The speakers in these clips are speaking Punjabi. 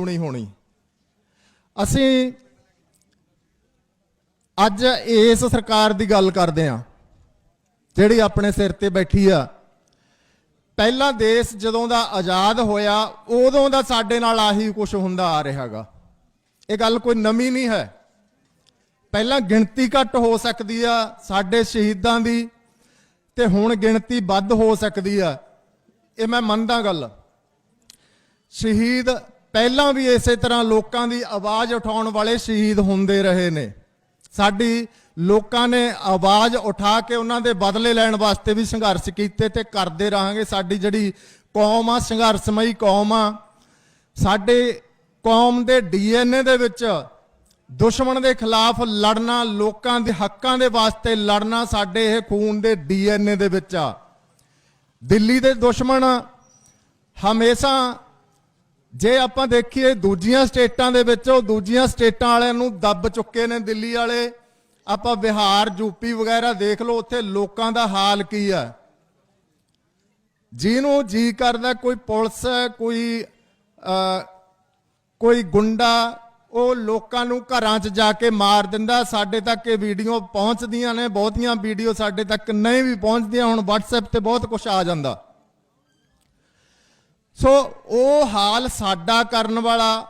ਹੋਣੀ ਹੋਣੀ। ਅਸੀਂ ਅੱਜ ਇਸ ਸਰਕਾਰ ਦੀ ਗੱਲ ਕਰਦੇ ਆ ਜਿਹੜੀ ਆਪਣੇ ਸਿਰ ਤੇ ਬੈਠੀ ਆ। ਪਹਿਲਾ ਦੇਸ਼ ਜਦੋਂ ਦਾ ਆਜ਼ਾਦ ਹੋਇਆ, ਉਦੋਂ ਦਾ ਸਾਡੇ ਨਾਲ ਆਹੀ ਕੁਝ ਹੁੰਦਾ ਆ ਰਿਹਾਗਾ ਇਹ ਗੱਲ ਕੋਈ ਨਵੀਂ ਨਹੀਂ ਹੈ। ਪਹਿਲਾਂ ਗਿਣਤੀ ਘੱਟ ਹੋ ਸਕਦੀ ਆ ਸਾਡੇ ਸ਼ਹੀਦਾਂ ਦੀ, ਤੇ ਹੁਣ ਗਿਣਤੀ ਵੱਧ ਹੋ ਸਕਦੀ ਆ। ਇਹ ਮੈਂ ਮੰਨਦਾ ਗੱਲ। ਸ਼ਹੀਦ ਪਹਿਲਾਂ ਵੀ ਇਸੇ ਤਰ੍ਹਾਂ ਲੋਕਾਂ ਦੀ ਆਵਾਜ਼ ਉਠਾਉਣ ਵਾਲੇ ਸ਼ਹੀਦ ਹੁੰਦੇ ਰਹੇ ਨੇ। ਸਾਡੀ ਲੋਕਾਂ ਨੇ ਆਵਾਜ਼ ਉਠਾ ਕੇ ਉਹਨਾਂ ਦੇ ਬਦਲੇ ਲੈਣ ਵਾਸਤੇ ਵੀ ਸੰਘਰਸ਼ ਕੀਤੇ ਤੇ ਕਰਦੇ ਰਹਾਂਗੇ। ਸਾਡੀ ਜਿਹੜੀ ਕੌਮ ਆ, ਸੰਘਰਸ਼ਮਈ ਕੌਮ ਆ, ਸਾਡੇ ਕੌਮ ਦੇ ਡੀਐਨਏ ਦੇ ਵਿੱਚ ਦੁਸ਼ਮਣ ਦੇ ਖਿਲਾਫ ਲੜਨਾ, ਲੋਕਾਂ ਦੇ ਹੱਕਾਂ ਦੇ ਵਾਸਤੇ ਲੜਨਾ ਸਾਡੇ ਇਹ ਖੂਨ ਦੇ ਡੀਐਨਏ ਦੇ ਵਿੱਚ ਆ। ਦਿੱਲੀ ਦੇ ਦੁਸ਼ਮਣ ਹਮੇਸ਼ਾ ਜੇ ਆਪਾਂ ਦੇਖੀਏ ਦੂਜੀਆਂ ਸਟੇਟਾਂ ਦੇ ਵਿੱਚ, ਉਹ ਦੂਜੀਆਂ ਸਟੇਟਾਂ ਵਾਲਿਆਂ ਨੂੰ ਦੱਬ ਚੁੱਕੇ ਨੇ ਦਿੱਲੀ ਵਾਲੇ। ਆਪਾਂ ਬਿਹਾਰ ਯੂਪੀ ਵਗੈਰਾ ਦੇਖ ਲਓ, ਉੱਥੇ ਲੋਕਾਂ ਦਾ ਹਾਲ ਕੀ ਆ? ਜਿਹਨੂੰ ਜੀ ਕਰਦਾ ਕੋਈ ਪੁਲਿਸ, ਕੋਈ ਕੋਈ ਗੁੰਡਾ, ਉਹ ਲੋਕਾਂ ਨੂੰ ਘਰਾਂ 'ਚ ਜਾ ਕੇ ਮਾਰ ਦਿੰਦਾ। ਸਾਡੇ ਤੱਕ ਇਹ ਵੀਡੀਓ ਪਹੁੰਚਦੀਆਂ ਨੇ, ਬਹੁਤੀਆਂ ਵੀਡੀਓ ਸਾਡੇ ਤੱਕ ਨਹੀਂ ਵੀ ਪਹੁੰਚਦੀਆਂ। ਹੁਣ WhatsApp ਤੇ ਬਹੁਤ ਕੁਝ ਆ ਜਾਂਦਾ। ਸੋ ਉਹ ਹਾਲ ਸਾਡਾ ਕਰਨ ਵਾਲਾ,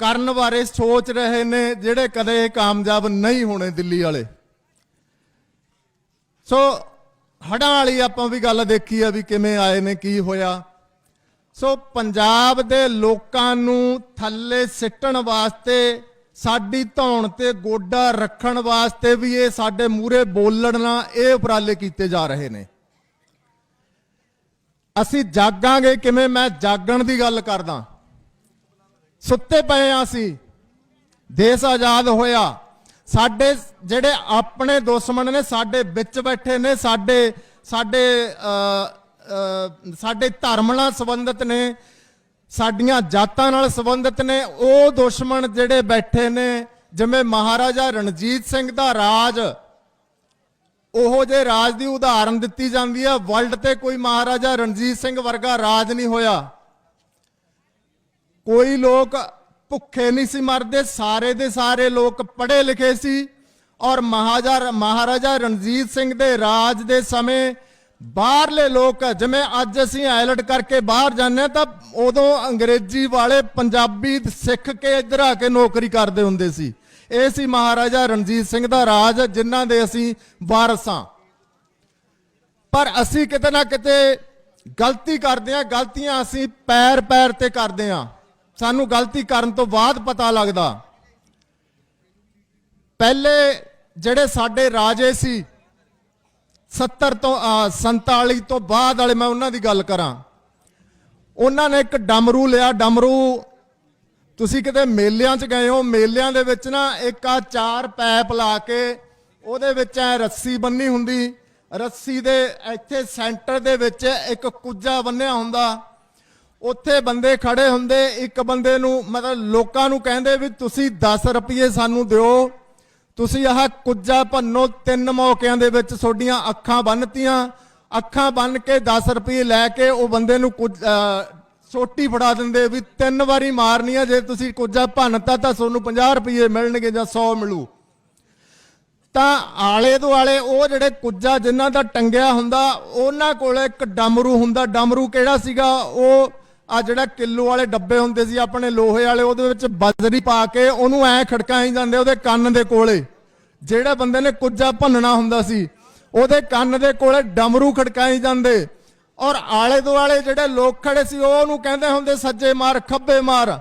ਕਰਨ ਬਾਰੇ ਸੋਚ ਰਹੇ ਨੇ ਜਿਹੜੇ ਕਦੇ ਕਾਮਯਾਬ ਨਹੀਂ ਹੋਣੇ ਦਿੱਲੀ ਵਾਲੇ। ਸੋ ਹੜਾਂ ਵਾਲੀ ਆਪਾਂ ਵੀ ਗੱਲ ਦੇਖੀ ਆ ਵੀ ਕਿਵੇਂ ਆਏ ਨੇ, ਕੀ ਹੋਇਆ। ਸੋ ਪੰਜਾਬ ਦੇ ਲੋਕਾਂ ਨੂੰ ਥੱਲੇ ਸਿੱਟਣ ਵਾਸਤੇ, ਸਾਡੀ ਧੌਣ ਤੇ ਗੋਡਾ ਰੱਖਣ ਵਾਸਤੇ ਵੀ ਇਹ ਸਾਡੇ ਮੂਹਰੇ ਨਾਲ ਇਹ ਉਪਰਾਲੇ ਕੀਤੇ ਜਾ ਰਹੇ ਨੇ। ਅਸੀਂ ਜਾਗਾਂਗੇ ਕਿਵੇਂ? ਮੈਂ ਜਾਗਣ ਦੀ ਗੱਲ ਕਰਦਾ। ਸੁੱਤੇ ਪਏ ਆ ਅਸੀਂ। ਦੇਸ਼ ਆਜ਼ਾਦ ਹੋਇਆ। ਸਾਡੇ ਜਿਹੜੇ ਆਪਣੇ ਦੁਸ਼ਮਣ ਨੇ ਸਾਡੇ ਵਿੱਚ ਬੈਠੇ ਨੇ ਸਾਡੇ ਸਾਡੇ ਅ, ਅ, ਸਾਡੇ ਧਰਮ ਨਾਲ ਸੰਬੰਧਿਤ ਨੇ ਸਾਡੀਆਂ ਜਾਤਾਂ ਨਾਲ ਸੰਬੰਧਿਤ ਨੇ ਉਹ ਦੁਸ਼ਮਣ ਜਿਹੜੇ ਬੈਠੇ ਨੇ ਜਿਵੇਂ ਮਹਾਰਾਜਾ ਰਣਜੀਤ ਸਿੰਘ ਦਾ ਰਾਜ ਉਹੋ ਜੇ ਰਾਜ ਦੀ ਉਦਾਹਰਨ ਦਿੱਤੀ ਜਾਂਦੀ ਹੈ ਵਰਲਡ ਤੇ ਕੋਈ ਮਹਾਰਾਜਾ ਰਣਜੀਤ ਸਿੰਘ ਵਰਗਾ ਰਾਜ ਨਹੀਂ ਹੋਇਆ। ਕੋਈ ਲੋਕ ਭੁੱਖੇ ਨਹੀਂ ਸੀ ਮਰਦੇ। ਸਾਰੇ ਦੇ ਸਾਰੇ ਲੋਕ ਪੜ੍ਹੇ ਲਿਖੇ ਸੀ। ਔਰ ਮਹਾਰਾਜਾ ਮਹਾਰਾਜਾ ਰਣਜੀਤ ਸਿੰਘ ਦੇ ਰਾਜ ਦੇ ਸਮੇਂ ਬਾਹਰਲੇ ਲੋਕ, ਜਿਵੇਂ ਅੱਜ ਅਸੀਂ ਆਇਲਟ ਕਰਕੇ ਬਾਹਰ ਜਾਂਦੇ ਹਾਂ, ਤਾਂ ਉਦੋਂ ਅੰਗਰੇਜ਼ੀ ਵਾਲੇ ਪੰਜਾਬੀ ਸਿੱਖ ਕੇ ਇੱਧਰ ਆ ਕੇ ਨੌਕਰੀ ਕਰਦੇ ਹੁੰਦੇ ਸੀ। ਇਹ ਸੀ ਮਹਾਰਾਜਾ ਰਣਜੀਤ ਸਿੰਘ ਦਾ ਰਾਜ ਜਿਨ੍ਹਾਂ ਦੇ ਅਸੀਂ ਵਾਰਸ ਹਾਂ। ਪਰ ਅਸੀਂ ਕਿਤੇ ਨਾ ਕਿਤੇ ਗਲਤੀ ਕਰਦੇ ਹਾਂ ਗਲਤੀਆਂ ਅਸੀਂ ਪੈਰ ਪੈਰ ਤੇ ਕਰਦੇ ਹਾਂ। ਸਾਨੂੰ ਗਲਤੀ ਕਰਨ ਤੋਂ ਬਾਅਦ ਪਤਾ ਲੱਗਦਾ। ਪਹਿਲੇ ਜਿਹੜੇ ਸਾਡੇ ਰਾਜੇ ਸੀ 70 ਤੋਂ ਆ, 47 ਤੋਂ ਬਾਅਦ ਵਾਲੇ ਮੈਂ ਉਹਨਾਂ ਦੀ ਗੱਲ ਕਰਾਂ। ਉਹਨਾਂ ਨੇ ਇੱਕ ਡਮਰੂ ਲਿਆ ਡਮਰੂ ਤੁਸੀਂ ਕਿਤੇ ਮੇਲਿਆਂ 'ਚ ਗਏ ਹੋ, ਮੇਲਿਆਂ ਦੇ ਵਿੱਚ ਨਾ ਇੱਕ ਆ ਚਾਰ ਪੈਪ ਲਾ ਕੇ ਉਹਦੇ ਵਿੱਚ ਐ ਰੱਸੀ ਬੰਨੀ ਹੁੰਦੀ। ਰੱਸੀ ਦੇ ਇੱਥੇ ਸੈਂਟਰ ਦੇ ਵਿੱਚ ਇੱਕ ਕੁੱਜਾ ਬੰਨਿਆ ਹੁੰਦਾ। ਉੱਥੇ ਬੰਦੇ ਖੜੇ ਹੁੰਦੇ, ਇੱਕ ਬੰਦੇ ਨੂੰ ਮਤਲਬ ਲੋਕਾਂ ਨੂੰ ਕਹਿੰਦੇ ਵੀ ਤੁਸੀਂ 10 ਰੁਪਏ ਸਾਨੂੰ ਦਿਓ। ਤੁਸੀਂ ਆਹ ਕੁੱਜਾ ਭੰਨੋ, ਤਿੰਨ ਮੌਕਿਆਂ ਦੇ ਵਿੱਚ ਤੁਹਾਡੀਆਂ ਅੱਖਾਂ ਬੰਨਤੀਆਂ। ਅੱਖਾਂ ਬੰਨ ਕੇ 10 ਰੁਪਏ ਲੈ ਕੇ ਉਹ ਬੰਦੇ ਨੂੰ ਕੁੱਜ ਫੜਾ ਦਿੰਦੇ ਵੀ ਤਿੰਨ ਵਾਰੀ ਮਾਰਨੀ ਆ, ਜੇ ਤੁਸੀਂ ਕੁੱਜਾ ਭੰਨਤਾ ਤਾਂ ਤੁਹਾਨੂੰ 50 ਰੁਪਏ ਮਿਲਣਗੇ ਜਾਂ 100 ਮਿਲੂ। ਤਾਂ ਆਲੇ ਦੁਆਲੇ ਉਹ ਜਿਹੜੇ ਕੁੱਜਾ ਜਿਨ੍ਹਾਂ ਦਾ ਟੰਗਿਆ ਹੁੰਦਾ, ਉਹਨਾਂ ਕੋਲ ਇੱਕ ਡਮਰੂ ਹੁੰਦਾ। ਡਮਰੂ ਕਿਹੜਾ ਸੀਗਾ? ਉਹ ਆ ਜਿਹੜਾ ਕਿਲੋ ਵਾਲੇ ਡੱਬੇ ਹੁੰਦੇ ਸੀ, ਆਪਣੇ ਲੋਹੇ ਵਾਲੇ, ਉਹਦੇ ਵਿੱਚ ਬਜਰੀ ਪਾ ਕੇ ਉਹਨੂੰ ਐ ਖੜਕਾਈ ਜਾਂਦੇ ਉਹਦੇ ਕੰਨ ਦੇ ਕੋਲੇ। ਜਿਹੜੇ ਬੰਦੇ ਨੇ ਕੁੱਜਾ ਭੰਨਣਾ ਹੁੰਦਾ ਸੀ, ਉਹਦੇ ਕੰਨ ਦੇ ਕੋਲੇ ਡਮਰੂ ਖੜਕਾਈ ਜਾਂਦੇ। ਔਰ ਆਲੇ ਦੁਆਲੇ ਜਿਹੜੇ ਲੋਕ ਖੜੇ ਸੀ ਉਹ ਉਹਨੂੰ ਕਹਿੰਦੇ ਹੁੰਦੇ ਸੱਜੇ ਮਾਰ, ਖੱਬੇ ਮਾਰ।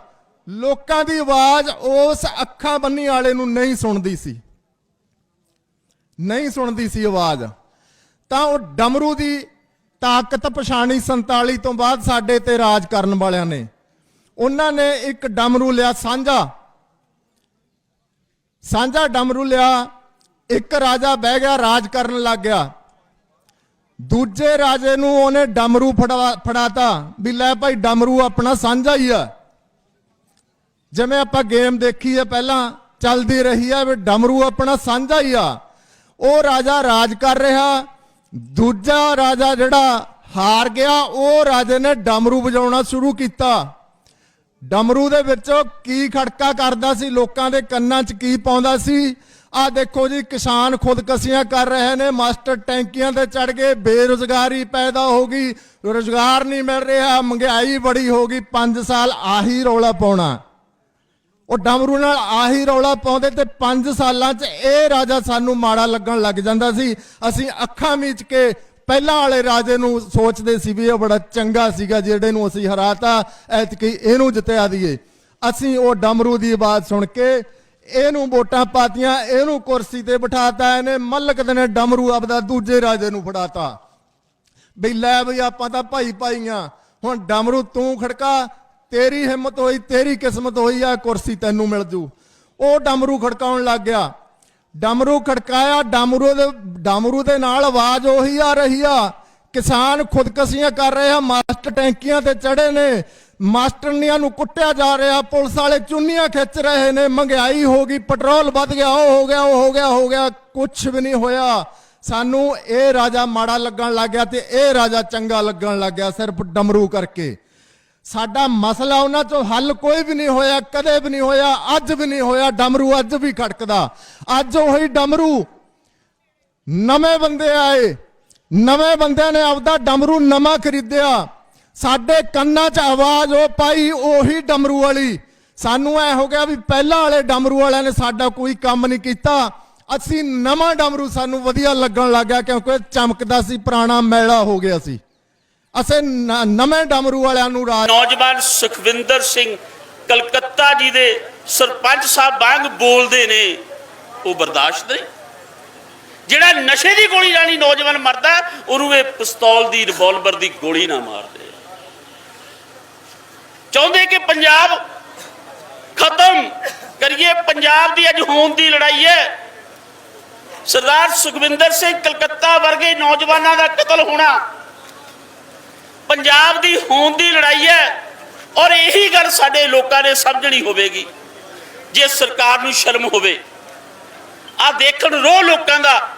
ਲੋਕਾਂ ਦੀ ਆਵਾਜ਼ ਉਸ ਅੱਖਾਂ ਬੰਨੀ ਵਾਲੇ ਨੂੰ ਨਹੀਂ ਸੁਣਦੀ ਸੀ। ਨਹੀਂ ਸੁਣਦੀ ਸੀ ਆਵਾਜ਼। ਤਾਂ ਉਹ ਡਮਰੂ ਦੀ ਤਾਕਤ ਪਛਾਣੀ 47 ਤੋਂ ਬਾਅਦ ਸਾਡੇ ਤੇ ਰਾਜ ਕਰਨ ਵਾਲਿਆਂ ਨੇ। ਉਹਨਾਂ ਨੇ ਇੱਕ ਡਮਰੂ ਲਿਆ, ਸਾਂਝਾ। ਸਾਂਝਾ ਡਮਰੂ ਲਿਆ, ਇੱਕ ਰਾਜਾ ਬਹਿ ਗਿਆ, ਰਾਜ ਕਰਨ ਲੱਗ ਗਿਆ। ਦੂਜੇ ਰਾਜੇ ਨੂੰ ਉਹਨੇ ਡਮਰੂ ਫੜਾ ਫੜਾਤਾ ਵੀ ਲੈ ਭਾਈ ਡਮਰੂ ਆਪਣਾ ਸਾਂਝਾ ਹੀ ਆ। ਜਿਵੇਂ ਆਪਾਂ ਗੇਮ ਦੇਖੀ ਹੈ ਪਹਿਲਾਂ, ਚੱਲਦੀ ਰਹੀ ਹੈ ਵੀ ਡਮਰੂ ਆਪਣਾ ਸਾਂਝਾ ਹੀ ਆ। ਉਹ ਰਾਜਾ ਰਾਜ ਕਰ ਰਿਹਾ, ਦੂਜਾ ਰਾਜਾ ਜਿਹੜਾ ਹਾਰ ਗਿਆ, ਉਹ ਰਾਜੇ ਨੇ ਡਮਰੂ ਵਜਾਉਣਾ ਸ਼ੁਰੂ ਕੀਤਾ। ਡਮਰੂ ਦੇ ਵਿੱਚ ਕੀ ਖੜਕਾ ਕਰਦਾ ਸੀ, ਲੋਕਾਂ ਦੇ ਕੰਨਾਂ 'ਚ ਕੀ ਪਾਉਂਦਾ ਸੀ ਆ ਦੇਖੋ ਜੀ, ਕਿਸਾਨ ਖੁਦਕਸ਼ੀਆਂ ਕਰ ਰਹੇ ਨੇ, ਮਾਸਟਰ ਟੈਂਕੀਆਂ ਤੇ ਚੜ ਗਏ ਬੇਰੁਜ਼ਗਾਰੀ ਪੈਦਾ ਹੋ ਗਈ, ਰੁਜ਼ਗਾਰ ਨਹੀਂ ਮਿਲ ਰਿਹਾ, ਮਹਿੰਗਾਈ ਬੜੀ ਹੋ ਗਈ 5 ਸਾਲ ਆਹੀ ਰੌਲਾ ਪਾਉਣਾ। ਉਹ ਡਮਰੂ ਨਾਲ ਆਹੀ ਰੌਲਾ ਪਾਉਂਦੇ ਤੇ 5 ਸਾਲਾਂ 'ਚ ਇਹ ਰਾਜਾ ਸਾਨੂੰ ਮਾੜਾ ਲੱਗਣ ਲੱਗ ਜਾਂਦਾ ਸੀ। ਅਸੀਂ ਅੱਖਾਂ ਮੀਚ ਕੇ ਪਹਿਲਾਂ ਵਾਲੇ ਰਾਜੇ ਨੂੰ ਸੋਚਦੇ ਸੀ ਵੀ ਇਹ ਬੜਾ ਚੰਗਾ ਸੀਗਾ, ਜਿਹੜੇ ਨੂੰ ਅਸੀਂ ਹਰਾਤਾ, ਐਤਕੀ ਇਹਨੂੰ ਜਿੱਤਿਆ ਦਈਏ ਅਸੀਂ ਉਹ ਡਮਰੂ ਦੀ ਆਵਾਜ਼ ਸੁਣ ਕੇ ਇਹਨੂੰ ਵੋਟਾਂ ਪਾਤੀਆਂ, ਇਹਨੂੰ ਕੁਰਸੀ ਤੇ ਬਿਠਾਤਾ, ਇਹਨੇ ਮਲਕ ਨੇ ਡਮਰੂ ਆਪਦਾ ਦੂਜੇ ਰਾਜੇ ਨੂੰ ਫੜਾਤਾ। ਵੀ ਲੈ ਬਈ ਆਪਾਂ ਤਾਂ ਭਾਈ ਭਾਈਆਂ, ਹੁਣ ਡਮਰੂ ਤੂੰ ਖੜਕਾ, ਤੇਰੀ ਹਿੰਮਤ ਹੋਈ, ਤੇਰੀ ਕਿਸਮਤ ਹੋਈ ਆ ਕੁਰਸੀ ਤੈਨੂੰ ਮਿਲ ਜੂ। ਉਹ ਡਮਰੂ ਖੜਕਾਉਣ ਲੱਗ ਗਿਆ। ਡਮਰੂ ਖੜਕਾਇਆ, ਡਮਰੂ ਦੇ ਡਮਰੂ ਦੇ ਨਾਲ ਆਵਾਜ਼ ਉਹੀ ਆ ਰਹੀ ਆ। ਕਿਸਾਨ ਖੁਦਕਸ਼ੀਆਂ ਕਰ ਰਹੇ ਆ, ਮਾਸਟਰ ਟੈਂਕੀਆਂ ਤੇ ਚੜੇ ਨੇ। ਮਾਸਟਰਨੀਆਂ ਨੂੰ ਕੁੱਟਿਆ ਜਾ ਰਿਹਾ, ਪੁਲਿਸ ਵਾਲੇ ਚੁੰਨੀਆਂ ਖਿੱਚ ਰਹੇ ਨੇ, ਮਹਿੰਗਾਈ ਹੋ ਗਈ, ਪੈਟਰੋਲ ਵੱਧ ਗਿਆ, ਉਹ ਹੋ ਗਿਆ, ਉਹ ਹੋ ਗਿਆ ਹੋ ਗਿਆ ਕੁਝ ਵੀ ਨਹੀਂ ਹੋਇਆ। ਸਾਨੂੰ ਇਹ ਰਾਜਾ ਮਾੜਾ ਲੱਗਣ ਲੱਗ ਗਿਆ ਤੇ ਇਹ ਰਾਜਾ ਚੰਗਾ ਲੱਗਣ ਲੱਗ ਗਿਆ, ਸਿਰਫ ਡਮਰੂ ਕਰਕੇ। ਸਾਡਾ ਮਸਲਾ ਉਹਨਾਂ ਚੋਂ ਹੱਲ ਕੋਈ ਵੀ ਨਹੀਂ ਹੋਇਆ, ਕਦੇ ਵੀ ਨਹੀਂ ਹੋਇਆ, ਅੱਜ ਵੀ ਨਹੀਂ ਹੋਇਆ, ਡਮਰੂ ਅੱਜ ਵੀ ਖੜਕਦਾ। ਅੱਜ ਉਹੀ ਡਮਰੂ ਨਵੇਂ ਬੰਦੇ ਆਏ, ਨਵੇਂ ਬੰਦਿਆਂ ਨੇ ਆਪਦਾ ਡਮਰੂ ਨਵਾਂ ਖਰੀਦਿਆ। ਸਾਡੇ ਕੰਨਾਂ 'ਚ ਆਵਾਜ਼, ਉਹ ਪਾਈ ਉਹੀ ਡਮਰੂ ਵਾਲੀ। ਸਾਨੂੰ ਐ ਹੋ ਗਿਆ ਵੀ ਪਹਿਲਾਂ ਵਾਲੇ ਡਮਰੂ ਵਾਲਿਆਂ ਨੇ ਸਾਡਾ ਕੋਈ ਕੰਮ ਨਹੀਂ ਕੀਤਾ। ਅਸੀਂ ਨਵਾਂ ਡਮਰੂ ਸਾਨੂੰ ਵਧੀਆ ਲੱਗਣ ਲੱਗਾ ਕਿਉਂਕਿ ਚਮਕਦਾ ਸੀ, ਪੁਰਾਣਾ ਮੈਲਾ ਹੋ ਗਿਆ ਸੀ। ਅਸੀਂ ਨਵੇਂ ਡਮਰੂ ਵਾਲਿਆਂ ਨੂੰ ਰਾਜ ਨੌਜਵਾਨ ਸੁਖਵਿੰਦਰ ਸਿੰਘ ਕਲਕੱਤਾ ਜੀ ਦੇ ਸਰਪੰਚ ਸਾਹਿਬ ਵਾਂਗ ਬੋਲਦੇ ਨੇ, ਉਹ ਬਰਦਾਸ਼ਤ ਨਹੀਂ। ਜਿਹੜਾ ਨਸ਼ੇ ਦੀ ਗੋਲੀ ਰਾਣੀ ਨੌਜਵਾਨ ਮਰਦਾ, ਉਹਨੂੰ ਇਹ ਪਿਸਤੌਲ ਦੀ ਰਿਵਾਲਵਰ ਦੀ ਗੋਲੀ ਨਾ ਮਾਰਦੇ ਚਾਹੁੰਦੇ ਕਿ ਪੰਜਾਬ ਖਤਮ ਕਰੀਏ। ਪੰਜਾਬ ਦੀ ਅੱਜ ਹੋਂਦ ਦੀ ਲੜਾਈ ਹੈ। ਸਰਦਾਰ ਸੁਖਵਿੰਦਰ ਸਿੰਘ ਕਲਕੱਤਾ ਵਰਗੇ ਨੌਜਵਾਨਾਂ ਦਾ ਕਤਲ ਹੋਣਾ ਪੰਜਾਬ ਦੀ ਹੋਂਦ ਦੀ ਲੜਾਈ ਹੈ ਔਰ ਇਹੀ ਗੱਲ ਸਾਡੇ ਲੋਕਾਂ ਨੇ ਸਮਝਣੀ ਹੋਵੇਗੀ, ਜੇ ਸਰਕਾਰ ਨੂੰ ਸ਼ਰਮ ਹੋਵੇ। ਆ ਦੇਖਣ ਰੋ ਲੋਕਾਂ ਦਾ।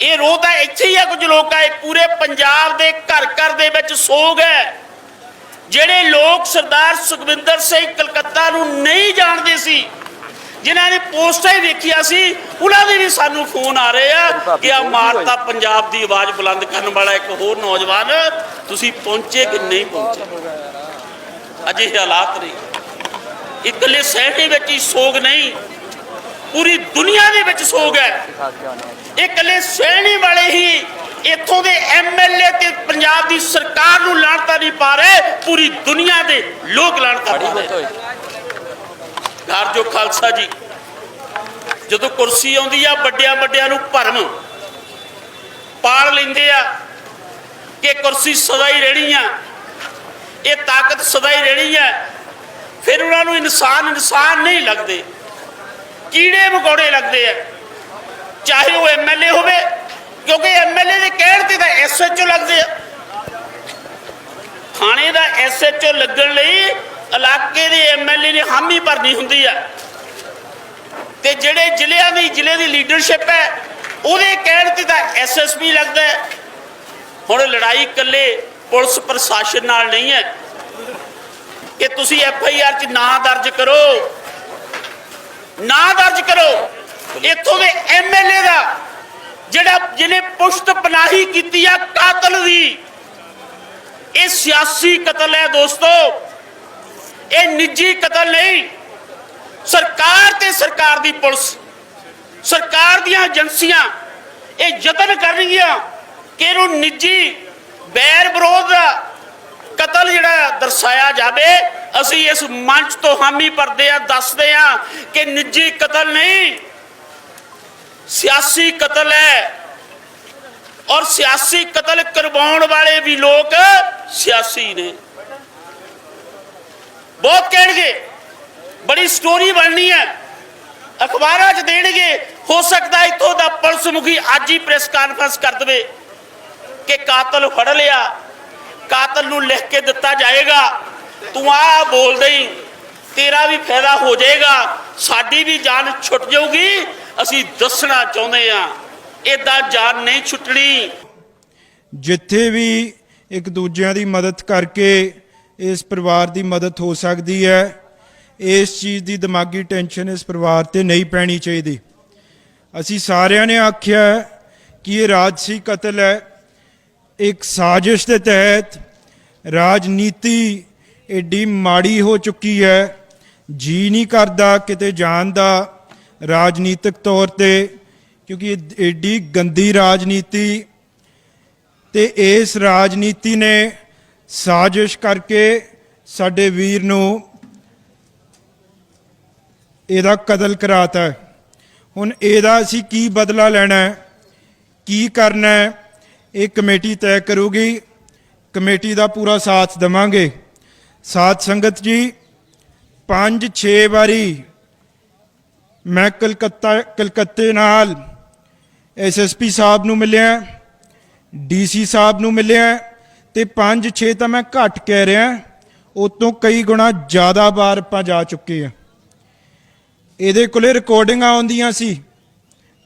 ਇਹ ਰੋ ਤਾਂ ਇੱਥੇ ਹੀ ਆ, ਕੁਝ ਲੋਕ ਆਏ, ਪੂਰੇ ਪੰਜਾਬ ਦੇ ਘਰ ਘਰ ਦੇ ਵਿੱਚ ਸੋਗ ਹੈ। ਜਿਹੜੇ ਲੋਕ ਸਰਦਾਰ ਸੁਖਵਿੰਦਰ ਸਿੰਘ ਕਲਕੱਤਾ ਨੂੰ ਨਹੀਂ ਜਾਣਦੇ ਸੀ ਜਿਨ੍ਹਾਂ ਨੇ ਪੋਸਟਾਂ ਹੀ ਵੇਖੀਆਂ ਸੀ ਉਹਨਾਂ ਦੇ ਵੀ ਸਾਨੂੰ ਫੋਨ ਆ ਰਹੇ ਆ ਕਿ ਆ ਮਾਰਤਾ ਪੰਜਾਬ ਦੀ ਆਵਾਜ਼ ਬੁਲੰਦ ਕਰਨ ਵਾਲਾ ਇੱਕ ਹੋਰ ਨੌਜਵਾਨ ਤੁਸੀਂ ਪਹੁੰਚੇ ਕਿ ਨਹੀਂ ਪਹੁੰਚੇ? ਅਜੇ ਹਾਲਾਤ ਨੇ। ਇਕੱਲੇ ਸਹਿਣੇ ਵਿੱਚ ਹੀ ਸੋਗ ਨਹੀਂ ਪੂਰੀ ਦੁਨੀਆ ਦੇ ਵਿੱਚ ਸੋਗ ਹੈ। ਇਹ ਇਕੱਲੇ ਸਹਿਣੇ ਵਾਲੇ ਹੀ ਇੱਥੋਂ ਦੇ ਐਮਐਲਏ ਤੇ ਪੰਜਾਬ ਦੀ ਸਰਕਾਰ ਨੂੰ ਲਾਣਤਾ ਨਹੀਂ ਪਾ ਰਹੇ ਪੂਰੀ ਦੁਨੀਆ ਦੇ ਲੋਕ ਲਾਣਤਾ ਪਾ ਰਹੇ। ਘਰ ਜੋ ਖਾਲਸਾ ਜੀ ਜਦੋਂ ਕੁਰਸੀ ਆਉਂਦੀ ਆ ਵੱਡਿਆਂ ਵੱਡਿਆਂ ਨੂੰ ਭਰਮ ਪਾਲ ਲੈਂਦੇ ਆ ਕਿ ਕੁਰਸੀ ਸਦਾ ਹੀ ਰਹਿਣੀ ਆ ਇਹ ਤਾਕਤ ਸਦਾ ਹੀ ਰਹਿਣੀ ਆ ਫਿਰ ਉਹਨਾਂ ਨੂੰ ਇਨਸਾਨ ਇਨਸਾਨ ਨਹੀਂ ਲੱਗਦੇ। ਕੀੜੇ ਮਕੌੜੇ ਲੱਗਦੇ ਆ। ਚਾਹੇ ਉਹ ਐਮਐਲਏ ਹੋਵੇ ਕਿਉਂਕਿ ਐਮਐਲਏ ਦੇ ਕਹਿਣ ਤੇ ਤਾਂ ਐਸਐਚਓ ਲੱਗਦੇ ਆ। ਥਾਣੇ ਦਾ ਐਸਐਚਓ ਲੱਗਣ ਲਈ ਇਲਾਕੇ ਦੇ ਐਮਐਲਏ ਨੇ ਹਾਮੀ ਭਰਨੀ ਹੁੰਦੀ ਆ। ਤੇ ਜਿਹੜੇ ਜ਼ਿਲ੍ਹਿਆਂ ਦੀ, ਜ਼ਿਲ੍ਹੇ ਦੀ ਲੀਡਰਸ਼ਿਪ ਹੈ, ਉਹਦੇ ਕਹਿਣ ਤੇ ਤਾਂ ਐਸਐਸਪੀ ਲੱਗਦਾ ਹੁਣ ਲੜਾਈ ਇਕੱਲੇ ਪੁਲਿਸ ਪ੍ਰਸ਼ਾਸਨ ਨਾਲ ਨਹੀਂ ਹੈ। ਕਿ ਤੁਸੀਂ ਐਫਆਈਆਰ 'ਚ ਨਾ ਦਰਜ ਕਰੋ। ਨਾ ਦਰਜ ਕਰੋ। ਇੱਥੋਂ ਦੇ ਐਮਐਲਏ ਦਾ ਜਿਹੜਾ ਜਿਹਨੇ ਪੁਸ਼ਤ ਪਨਾਹੀ ਕੀਤੀ ਆ ਕਾਤਲ ਦੀ, ਇਹ ਸਿਆਸੀ ਕਤਲ ਹੈ ਦੋਸਤੋ। ਇਹ ਨਿੱਜੀ ਕਤਲ ਨਹੀਂ। ਸਰਕਾਰ ਤੇ ਸਰਕਾਰ ਦੀ ਪੁਲਿਸ, ਸਰਕਾਰ ਦੀਆਂ ਏਜੰਸੀਆਂ, ਇਹ ਯਤਨ ਕਰਨਗੀਆਂ ਕਿ ਇਹਨੂੰ ਨਿੱਜੀ ਬੈਰ ਵਿਰੋਧ ਦਾ ਕਤਲ ਜਿਹੜਾ ਦਰਸਾਇਆ ਜਾਵੇ। ਅਸੀਂ ਇਸ ਮੰਚ ਤੋਂ ਹਾਮੀ ਭਰਦੇ ਆ, ਦੱਸਦੇ ਆ ਕਿ ਨਿੱਜੀ ਕਤਲ ਨਹੀਂ। ਸਿਆਸੀ ਕਤਲ ਹੈ। ਔਰ ਸਿਆਸੀ ਕਤਲ ਕਰਵਾਉਣ ਵਾਲੇ ਵੀ ਲੋਕ ਸਿਆਸੀ ਨੇ। ਬਹੁਤ ਕਹਿਣਗੇ, ਬੜੀ ਸਟੋਰੀ ਬਣਨੀ ਹੈ। ਅਖਬਾਰਾਂ 'ਚ ਦੇਣਗੇ, ਹੋ ਸਕਦਾ ਇੱਥੋਂ ਦਾ ਪੁਲਿਸ ਮੁਖੀ ਅੱਜ ਹੀ ਪ੍ਰੈਸ ਕਾਨਫਰੰਸ ਕਰ ਦੇਵੇ ਕਿ ਕਾਤਲ ਫੜ ਲਿਆ, ਕਾਤਲ ਨੂੰ ਲਿਖ ਕੇ ਦਿੱਤਾ ਜਾਏਗਾ। ਤੂੰ ਆ ਬੋਲਦੇ ਹੀ ਤੇਰਾ ਵੀ ਫਾਇਦਾ ਹੋ ਜਾਏਗਾ, ਸਾਡੀ ਵੀ ਜਾਨ ਛੁੱਟ ਜਾਊਗੀ ਅਸੀਂ ਦੱਸਣਾ ਚਾਹੁੰਦੇ ਆ ਇਦਾਂ ਜਾਨ ਨਹੀਂ ਛੁੱਟਣੀ। ਜਿੱਥੇ ਵੀ ਇੱਕ ਦੂਜਿਆਂ ਦੀ ਮਦਦ ਕਰਕੇ ਇਸ ਪਰਿਵਾਰ ਦੀ ਮਦਦ ਹੋ ਸਕਦੀ ਹੈ, ਇਸ ਚੀਜ਼ ਦੀ ਦਿਮਾਗੀ ਟੈਨਸ਼ਨ ਇਸ ਪਰਿਵਾਰ ਤੇ ਨਹੀਂ ਪੈਣੀ ਚਾਹੀਦੀ। ਅਸੀਂ ਸਾਰਿਆਂ ਨੇ ਆਖਿਆ ਕਿ ਇਹ ਰਾਜਸੀ ਕਤਲ ਹੈ। ਇੱਕ ਸਾਜ਼ਿਸ਼ ਦੇ ਤਹਿਤ ਰਾਜਨੀਤੀ ਏਡੀ ਮਾੜੀ ਹੋ ਚੁੱਕੀ ਹੈ। ਜੀ ਨਹੀਂ ਕਰਦਾ ਕਿਤੇ ਜਾਣ ਦਾ। ਰਾਜਨੀਤਿਕ ਤੌਰ ਤੇ, ਕਿਉਂਕਿ ਇਹ ਏਡੀ ਗੰਦੀ ਰਾਜਨੀਤੀ ਤੇ ਇਸ ਰਾਜਨੀਤੀ ਨੇ ਸਾਜ਼ਿਸ਼ ਕਰਕੇ ਸਾਡੇ ਵੀਰ ਨੂੰ ਇਹਦਾ ਕਤਲ ਕਰਾਤਾ। ਹੈ। ਹੁਣ ਇਹਦਾ ਅਸੀਂ ਕੀ ਬਦਲਾ ਲੈਣਾ ਹੈ? ਕੀ ਕਰਨਾ ਹੈ? ਇਹ ਕਮੇਟੀ ਤੈਅ ਕਰੂਗੀ। ਕਮੇਟੀ ਦਾ ਪੂਰਾ ਸਾਥ ਦੇਵਾਂਗੇ। ਸਾਥ ਸੰਗਤ ਜੀ 5-6 ਵਾਰੀ ਮੈਂ ਕਲਕੱਤਾ, ਕਲਕੱਤੇ ਨਾਲ ਐਸਐਸਪੀ ਸਾਹਿਬ ਨੂੰ ਮਿਲਿਆ ਡੀਸੀ ਸਾਹਿਬ ਨੂੰ ਮਿਲਿਆ ਤੇ 5-6 ਤਾਂ ਮੈਂ ਘੱਟ ਕਹਿ ਰਿਹਾ ਉਹ ਤੋਂ ਕਈ ਗੁਣਾ ਜ਼ਿਆਦਾ ਵਾਰ ਆਪਾਂ ਜਾ ਚੁੱਕੇ ਆ। ਇਹਦੇ ਕੋਲੇ ਰਿਕਾਰਡਿੰਗਾਂ ਆਉਂਦੀਆਂ ਸੀ,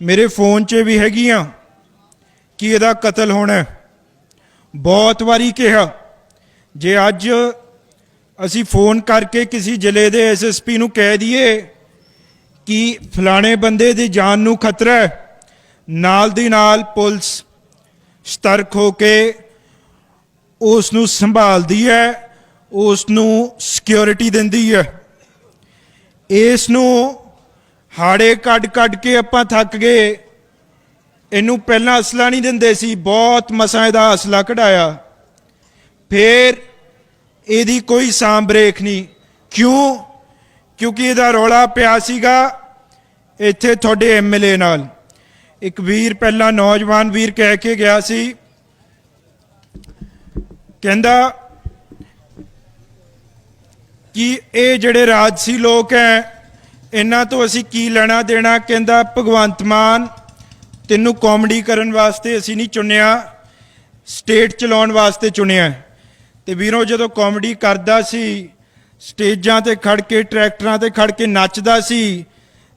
ਮੇਰੇ ਫੋਨ 'ਚ ਵੀ ਹੈਗੀਆਂ, ਕਿ ਇਹਦਾ ਕਤਲ ਹੋਣਾ ਬਹੁਤ ਵਾਰੀ ਕਿਹਾ, ਜੇ ਅੱਜ ਅਸੀਂ ਫੋਨ ਕਰਕੇ ਕਿਸੇ ਜ਼ਿਲ੍ਹੇ ਦੇ ਐਸਐਸਪੀ ਨੂੰ ਕਹਿ ਦਈਏ ਕਿ ਫਲਾਣੇ ਬੰਦੇ ਦੀ ਜਾਨ ਨੂੰ ਖਤਰਾ ਹੈ। ਨਾਲ ਦੀ ਨਾਲ ਪੁਲਿਸ ਸਤਰਕ ਹੋ ਕੇ ਉਸ ਨੂੰ ਸੰਭਾਲਦੀ ਹੈ ਉਸ ਨੂੰ ਸਿਕਿਉਰਿਟੀ ਦਿੰਦੀ ਹੈ। ਇਸ ਨੂੰ ਹਾੜੇ ਕੱਢ ਕੱਢ ਕੇ ਆਪਾਂ ਥੱਕ ਗਏ। ਇਹਨੂੰ ਪਹਿਲਾਂ ਅਸਲਾ ਨਹੀਂ ਦਿੰਦੇ ਸੀ, ਬਹੁਤ ਮਸਾਂ ਇਹਦਾ ਅਸਲਾ ਕਢਾਇਆ। ਫਿਰ ਇਹਦੀ ਕੋਈ ਸਾਂਬਰੇਖ ਨਹੀਂ। ਕਿਉਂ? ਕਿਉਂਕਿ ਇਹਦਾ ਰੌਲਾ ਪਿਆ ਸੀਗਾ ਇੱਥੇ ਤੁਹਾਡੇ ਐਮਐਲਏ ਨਾਲ ਇੱਕ ਵੀਰ ਪਹਿਲਾਂ ਨੌਜਵਾਨ ਵੀਰ ਕਹਿ ਕੇ ਗਿਆ ਸੀ, ਕਹਿੰਦਾ ਕਿ ਇਹ ਜਿਹੜੇ ਰਾਜਸੀ ਲੋਕ ਐ, ਇਹਨਾਂ ਤੋਂ ਅਸੀਂ ਕੀ ਲੈਣਾ ਦੇਣਾ ਕਹਿੰਦਾ, ਭਗਵੰਤ ਮਾਨ, ਤੈਨੂੰ ਕਾਮੇਡੀ ਕਰਨ ਵਾਸਤੇ ਅਸੀਂ ਨਹੀਂ ਚੁਣਿਆ ਸਟੇਟ ਚਲਾਉਣ ਵਾਸਤੇ ਚੁਣਿਆ ਹੈ। ਤੇ ਵੀਰੋ, ਜਦੋਂ ਕਾਮੇਡੀ ਕਰਦਾ ਸੀ ਸਟੇਜਾਂ ਤੇ ਖੜ ਕੇ, ਟਰੈਕਟਰਾਂ ਤੇ ਖੜ ਕੇ ਨੱਚਦਾ ਸੀ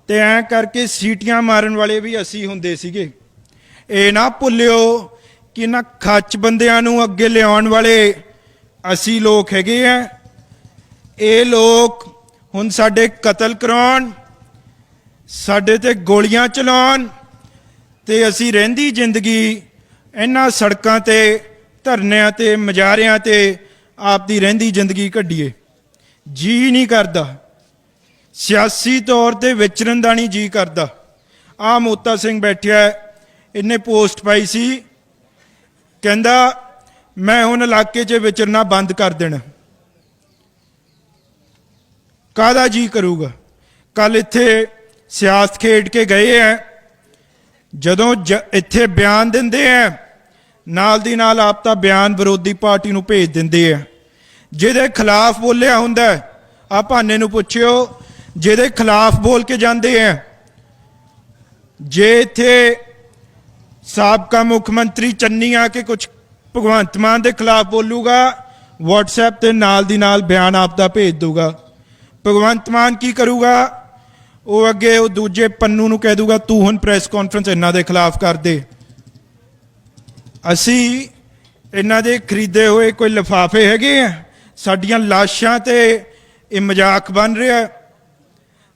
ਤੇ ਐਂ ਕਰਕੇ ਸੀਟੀਆਂ ਮਾਰਨ ਵਾਲੇ ਵੀ ਅਸੀਂ ਹੁੰਦੇ ਸੀਗੇ। ਇਹ ਨਾ ਭੁੱਲਿਓ ਕਿ ਨਾ ਖੱਚ ਬੰਦਿਆਂ ਨੂੰ ਅੱਗੇ ਲਿਆਉਣ ਵਾਲੇ ਅਸੀਂ ਲੋਕ ਹੈਗੇ ਆ ਇਹ ਲੋਕ ਹੁਣ ਸਾਡੇ ਕਤਲ ਕਰਾਉਣ, ਸਾਡੇ ਤੇ ਗੋਲੀਆਂ ਚਲਾਉਣ ਤੇ ਅਸੀਂ ਰਹਿੰਦੀ ਜ਼ਿੰਦਗੀ ਇਹਨਾਂ ਸੜਕਾਂ ਤੇ, ਧਰਨਿਆਂ ਤੇ, ਮਜਾਰਿਆਂ ਤੇ ਆਪਦੀ ਰਹਿੰਦੀ ਜ਼ਿੰਦਗੀ ਕੱਢੀਏ। ਜੀ ਨਹੀਂ ਕਰਦਾ। ਸਿਆਸੀ ਤੌਰ ਤੇ ਵਿਚਰਨ ਦਾ ਨਹੀਂ ਜੀ ਕਰਦਾ। ਆ ਮੋਤਾ ਸਿੰਘ ਬੈਠਿਆ ਇਹਨੇ ਪੋਸਟ ਪਾਈ ਸੀ। ਕਹਿੰਦਾ, ਮੈਂ ਹੁਣ ਇਲਾਕੇ 'ਚ ਵਿਚਰਨਾ ਬੰਦ ਕਰ ਦੇਣਾ। ਕਾਹਦਾ ਜੀ ਕਰੂਗਾ? ਕੱਲ ਇੱਥੇ ਸਿਆਸਤ ਖੇਡ ਕੇ ਗਏ ਆ ਜਦੋਂ ਜ- ਇੱਥੇ ਬਿਆਨ ਦਿੰਦੇ ਆ ਨਾਲ ਦੀ ਨਾਲ ਆਪ ਤਾਂ ਬਿਆਨ ਵਿਰੋਧੀ ਪਾਰਟੀ ਨੂੰ ਭੇਜ ਦਿੰਦੇ ਆ ਜਿਹਦੇ ਖਿਲਾਫ ਬੋਲਿਆ ਹੁੰਦਾ ਆ ਭਾਨੇ ਨੂੰ ਪੁੱਛਿਓ, ਜਿਹਦੇ ਖਿਲਾਫ ਬੋਲ ਕੇ ਜਾਂਦੇ ਆ। ਜੇ ਇੱਥੇ ਸਾਬਕਾ ਮੁੱਖ ਮੰਤਰੀ ਚੰਨੀ ਆ ਕੇ ਕੁਝ ਭਗਵੰਤ ਮਾਨ ਦੇ ਖਿਲਾਫ ਬੋਲੂਗਾ, WhatsApp ਤੇ ਨਾਲ ਦੀ ਨਾਲ ਬਿਆਨ ਆਪ ਦਾ ਭੇਜ ਦੂਗਾ ਭਗਵੰਤ ਮਾਨ ਕੀ ਕਰੂਗਾ? ਉਹ ਅੱਗੇ ਉਹ ਦੂਜੇ ਪੰਨੂ ਨੂੰ ਕਹਿ ਦੂਗਾ ਤੂੰ ਹੁਣ ਪ੍ਰੈਸ ਕਾਨਫਰੰਸ ਇਹਨਾਂ ਦੇ ਖਿਲਾਫ ਕਰ ਦੇ। ਅਸੀਂ ਇਹਨਾਂ ਦੇ ਖਰੀਦੇ ਹੋਏ ਕੋਈ ਲਿਫਾਫੇ ਹੈਗੇ ਆ? ਸਾਡੀਆਂ ਲਾਸ਼ਾਂ ਤੇ ਇਹ ਮਜ਼ਾਕ ਬਣ ਰਿਹਾ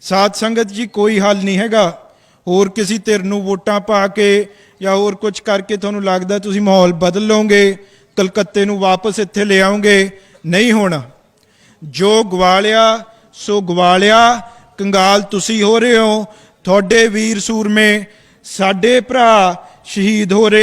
ਸਾਧ ਸੰਗਤ ਜੀ, ਕੋਈ ਹੱਲ ਨਹੀਂ ਹੈਗਾ। ਹੋਰ ਕਿਸੇ ਧਿਰ ਨੂੰ ਵੋਟਾਂ ਪਾ ਕੇ ਜਾਂ ਹੋਰ ਕੁਝ ਕਰਕੇ ਤੁਹਾਨੂੰ ਲੱਗਦਾ ਤੁਸੀਂ ਮਾਹੌਲ ਬਦਲ ਲਓਗੇ, ਕਲਕੱਤੇ ਨੂੰ ਵਾਪਸ ਇੱਥੇ ਲੈ ਆਓਗੇ, ਨਹੀਂ ਹੋਣਾ। ਜੋ ਗਵਾਲਿਆ, ਸੋ ਗਵਾਲਿਆ, ਕੰਗਾਲ ਤੁਸੀਂ ਹੋ ਰਹੇ ਹੋ। ਤੁਹਾਡੇ ਵੀਰ ਸੂਰਮੇ, ਸਾਡੇ ਭਰਾ ਸ਼ਹੀਦ ਹੋ ਰਹੇ